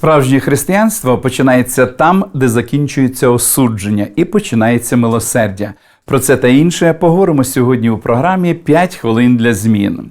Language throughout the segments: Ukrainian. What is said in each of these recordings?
Справжнє християнство починається там, де закінчується осудження, і починається милосердя. Про це та інше поговоримо сьогодні у програмі «5 хвилин для змін.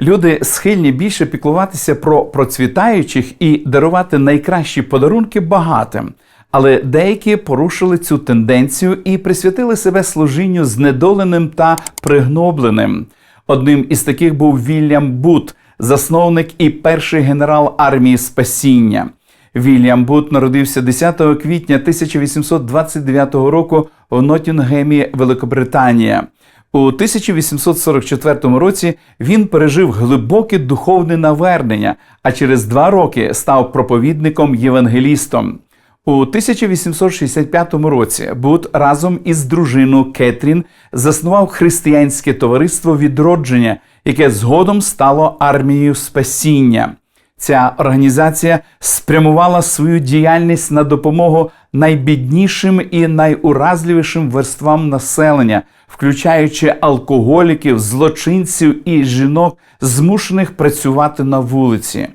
Люди схильні більше піклуватися про процвітаючих і дарувати найкращі подарунки багатим. Але деякі порушили цю тенденцію і присвятили себе служінню знедоленим та пригнобленим. Одним із таких був Вільям Бут, засновник і перший генерал армії спасіння. Вільям Бут народився 10 квітня 1829 року в Нотінгемі, Великобританія. У 1844 році він пережив глибоке духовне навернення, а через два роки став проповідником-євангелістом. У 1865 році Бут разом із дружиною Кетрін заснував християнське товариство відродження, яке згодом стало армією спасіння. Ця організація спрямувала свою діяльність на допомогу найбіднішим і найуразливішим верствам населення, включаючи алкоголіків, злочинців і жінок, змушених працювати на вулиці.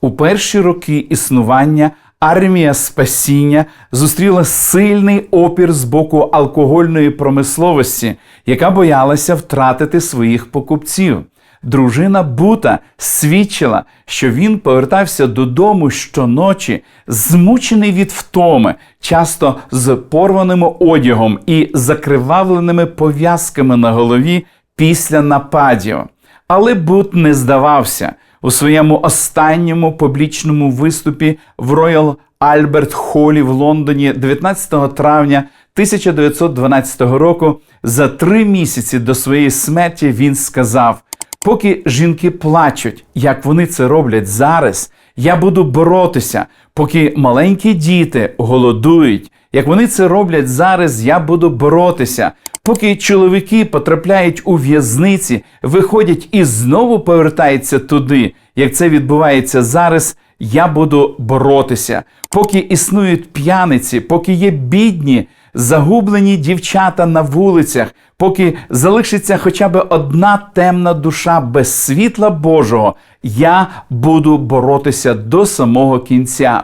У перші роки існування армія спасіння зустріла сильний опір з боку алкогольної промисловості, яка боялася втратити своїх покупців. Дружина Бута свідчила, що він повертався додому щоночі, змучений від втоми, часто з порваним одягом і закривавленими пов'язками на голові після нападів. Але Бут не здавався у своєму останньому публічному виступі в Роял Альберт Холі в Лондоні 19 травня 1912 року. За три місяці до своєї смерті він сказав. Поки жінки плачуть, як вони це роблять зараз, я буду боротися, поки маленькі діти голодують, як вони це роблять зараз, я буду боротися. Поки чоловіки потрапляють у в'язниці, виходять і знову повертаються туди, як це відбувається зараз, я буду боротися. Поки існують п'яниці, поки є бідні, загублені дівчата на вулицях, поки залишиться хоча б одна темна душа без світла Божого, я буду боротися до самого кінця.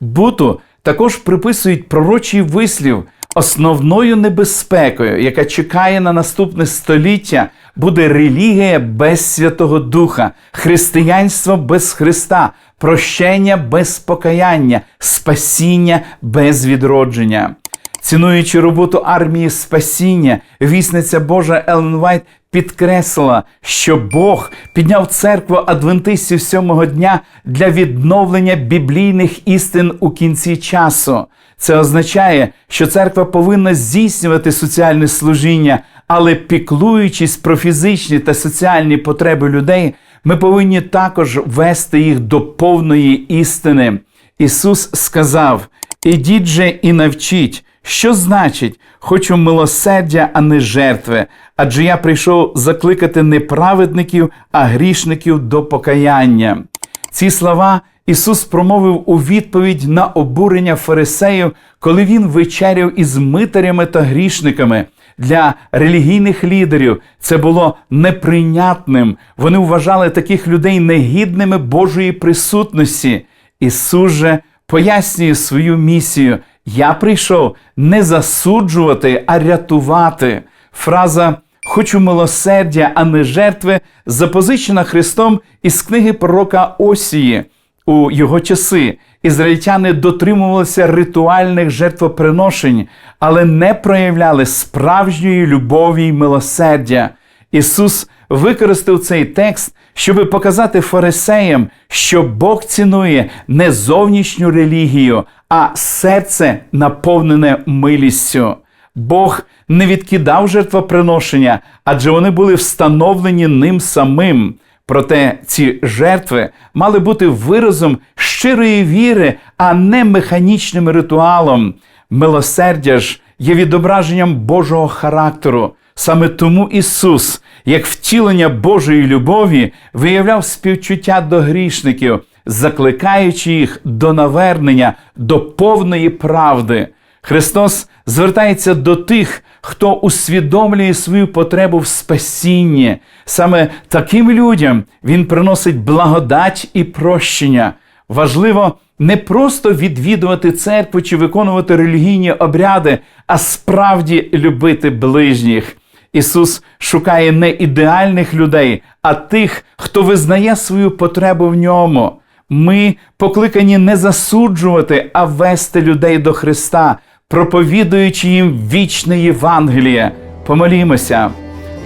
Буту також приписують пророчий вислів. Основною небезпекою, яка чекає на наступне століття, буде релігія без Святого Духа, християнство без Христа, прощення без покаяння, спасіння без відродження. Цінуючи роботу армії спасіння, вісниця Божа Елен Вайт підкреслила, що Бог підняв церкву адвентистів сьомого дня для відновлення біблійних істин у кінці часу. Це означає, що церква повинна здійснювати соціальне служіння, але піклуючись про фізичні та соціальні потреби людей, ми повинні також вести їх до повної істини. Ісус сказав: Ідіть же і навчіть. Що значить, хочу милосердя, а не жертви, адже я прийшов закликати не праведників, а грішників до покаяння. Ці слова Ісус промовив у відповідь на обурення фарисеїв, коли Він вечеряв із митарями та грішниками. Для релігійних лідерів це було неприйнятним. Вони вважали таких людей негідними Божої присутності. Ісус же пояснює свою місію. Я прийшов не засуджувати, а рятувати. Фраза Хочу милосердя, а не жертви, запозичена Христом із книги пророка Осії. У його часи ізраїльтяни дотримувалися ритуальних жертвоприношень, але не проявляли справжньої любові й милосердя. Ісус використав цей текст, щоб показати фарисеям, що Бог цінує не зовнішню релігію, а серце наповнене милістю. Бог не відкидав жертвоприношення, адже вони були встановлені ним самим. Проте ці жертви мали бути виразом щирої віри, а не механічним ритуалом. Милосердя ж є відображенням Божого характеру. Саме тому Ісус, як втілення Божої любові, виявляв співчуття до грішників, закликаючи їх до навернення, до повної правди. Христос звертається до тих, хто усвідомлює свою потребу в спасінні. Саме таким людям Він приносить благодать і прощення. Важливо не просто відвідувати церкву чи виконувати релігійні обряди, а справді любити ближніх. Ісус шукає не ідеальних людей, а тих, хто визнає свою потребу в ньому. Ми покликані не засуджувати, а вести людей до Христа, проповідуючи їм вічне Євангеліє. Помолімося.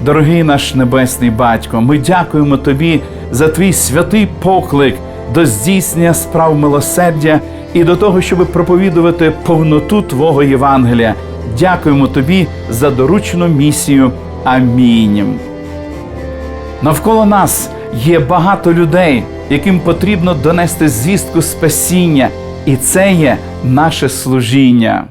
Дорогий наш Небесний Батько, ми дякуємо Тобі за твій святий поклик до здійснення справ милосердя і до того, щоб проповідувати повноту Твого Євангелія. Дякуємо Тобі за доручену місію. Амінь. Навколо нас є багато людей, яким потрібно донести звістку спасіння, і це є наше служіння.